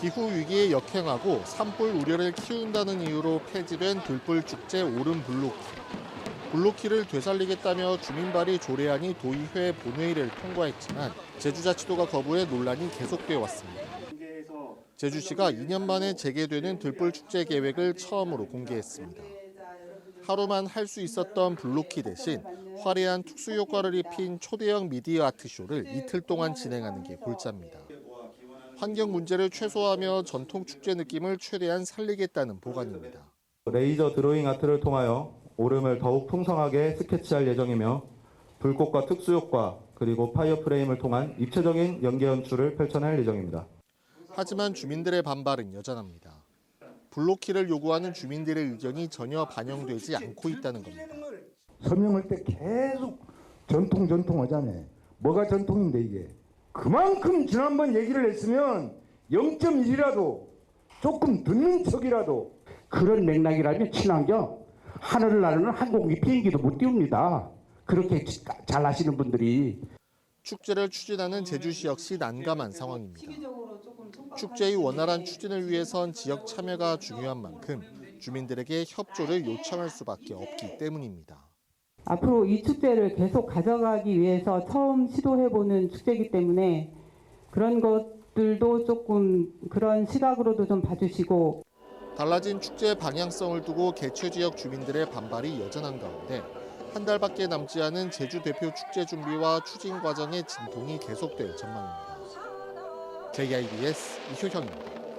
기후 위기에 역행하고 산불 우려를 키운다는 이유로 폐지된 들불 축제 오름 블로키. 블로키를 되살리겠다며 주민발의 조례안이 도의회 본회의를 통과했지만 제주자치도가 거부해 논란이 계속돼 왔습니다. 제주시가 2년 만에 재개되는 들불 축제 계획을 처음으로 공개했습니다. 하루만 할 수 있었던 블로키 대신 화려한 특수 효과를 입힌 초대형 미디어 아트 쇼를 이틀 동안 진행하는 게 골자입니다. 환경 문제를 최소화하며 전통 축제 느낌을 최대한 살리겠다는 보관입니다. 레이저 드로잉 아트를 통하여 오름을 더욱 풍성하게 스케치할 예정이며 불꽃과 특수 효과 그리고 파이어 프레임을 통한 입체적인 연계 연출을 펼쳐낼 예정입니다. 하지만 주민들의 반발은 여전합니다. 블로키를 요구하는 주민들의 의견이 전혀 반영되지 않고 있다는 겁니다. 서명할 때 계속 전통 전통 하잖아요. 뭐가 전통인데 이게? 그만큼 지난번 얘기를 했으면 0.1이라도 조금 듣는 척이라도 그런 맥락이라면 친환경 하늘을 나르는 항공기 비행기도 못 띄웁니다. 그렇게 잘 하시는 분들이 축제를 추진하는 제주시 역시 난감한 상황입니다. 축제의 원활한 추진을 위해선 지역 참여가 중요한 만큼 주민들에게 협조를 요청할 수밖에 없기 때문입니다. 앞으로 이 축제를 계속 가져가기 위해서 처음 시도해보는 축제이기 때문에 그런 것들도 조금 그런 시각으로도 좀 봐주시고 달라진 축제 방향성을 두고 개최 지역 주민들의 반발이 여전한 가운데 한 달밖에 남지 않은 제주 대표 축제 준비와 추진 과정의 진통이 계속될 전망입니다. JIBS 이효형입니다.